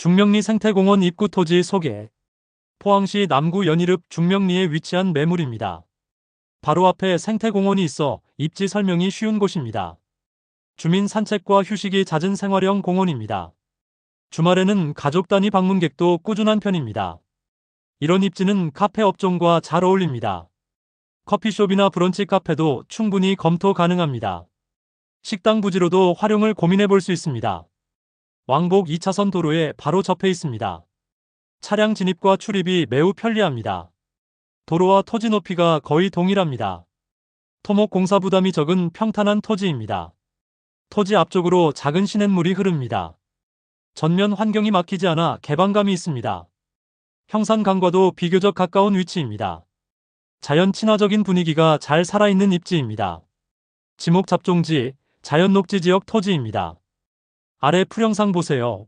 중명리 생태공원 입구 토지 소개. 포항시 남구 연일읍 중명리에 위치한 매물입니다. 바로 앞에 생태공원이 있어 입지 설명이 쉬운 곳입니다. 주민 산책과 휴식이 잦은 생활형 공원입니다. 주말에는 가족 단위 방문객도 꾸준한 편입니다. 이런 입지는 카페 업종과 잘 어울립니다. 커피숍이나 브런치 카페도 충분히 검토 가능합니다. 식당 부지로도 활용을 고민해 볼 수 있습니다. 왕복 2차선 도로에 바로 접해 있습니다. 차량 진입과 출입이 매우 편리합니다. 도로와 토지 높이가 거의 동일합니다. 토목 공사 부담이 적은 평탄한 토지입니다. 토지 앞쪽으로 작은 시냇물이 흐릅니다. 전면 환경이 막히지 않아 개방감이 있습니다. 형산강과도 비교적 가까운 위치입니다. 자연 친화적인 분위기가 잘 살아있는 입지입니다. 지목 잡종지, 자연 녹지 지역 토지입니다. 아래 풀영상 보세요.